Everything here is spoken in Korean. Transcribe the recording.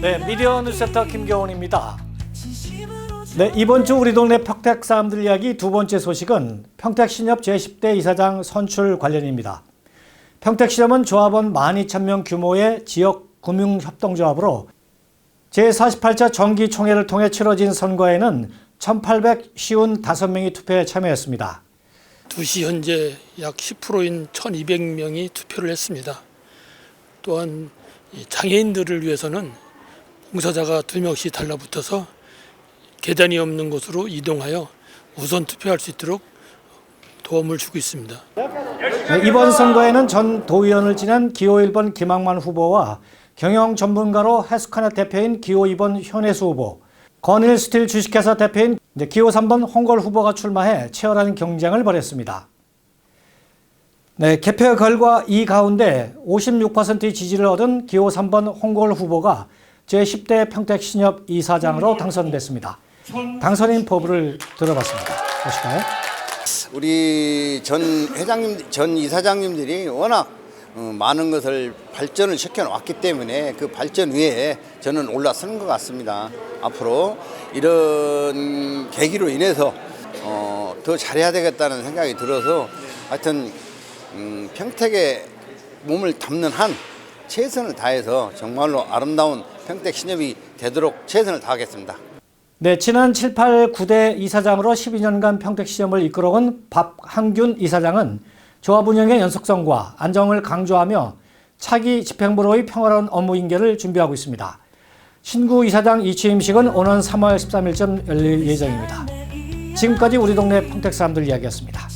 네, 미디어 뉴스센터 김경원입니다. 네, 이번 주 우리 동네 평택 사람들 이야기 두 번째 소식은 평택 신협 제10대 이사장 선출 관련입니다. 평택 신협은 조합원 12,000명 규모의 지역 금융협동조합으로 제48차 정기총회를 통해 치러진 선거에는 1,855명이 투표에 참여했습니다. 2시 현재 약 10%인 1,200명이 투표를 했습니다. 또한 이 장애인들을 위해서는 봉사자가 두 명씩 달라붙어서 계단이 없는 곳으로 이동하여 우선 투표할 수 있도록 도움을 주고 있습니다. 네, 이번 선거에는 전 도의원을 지낸 기호 1번 김학만 후보와 경영 전문가로 해수카넷 대표인 기호 2번 현혜수 후보, 건일 스틸 주식회사 대표인 기호 3번 홍걸 후보가 출마해 치열한 경쟁을 벌였습니다. 네, 개표 결과 이 가운데 56%의 지지를 얻은 기호 3번 홍걸 후보가 제10대 평택 신협 이사장으로 당선됐습니다. 당선인 포부를 들어봤습니다. 보실까요? 우리 전 회장님, 전 이사장님들이 워낙 어, 많은 것을 발전을 시켜놓았기 때문에 그 발전 위에 저는 올라서는 것 같습니다. 앞으로 이런 계기로 인해서 어, 더 잘해야 되겠다는 생각이 들어서 하여튼 음, 평택에 몸을 담는 한 최선을 다해서 정말로 아름다운 평택 신협이 되도록 최선을 다하겠습니다. 네, 지난 7, 8, 9대 이사장으로 12년간 평택 시험을 이끌어온 박한균 이사장은 조합 운영의 연속성과 안정을 강조하며 차기 집행부로의 평화로운 업무 인계를 준비하고 있습니다. 신구 이사장 이취임식은 오는 3월 13일쯤 열릴 예정입니다. 지금까지 우리 동네 평택 사람들 이야기였습니다.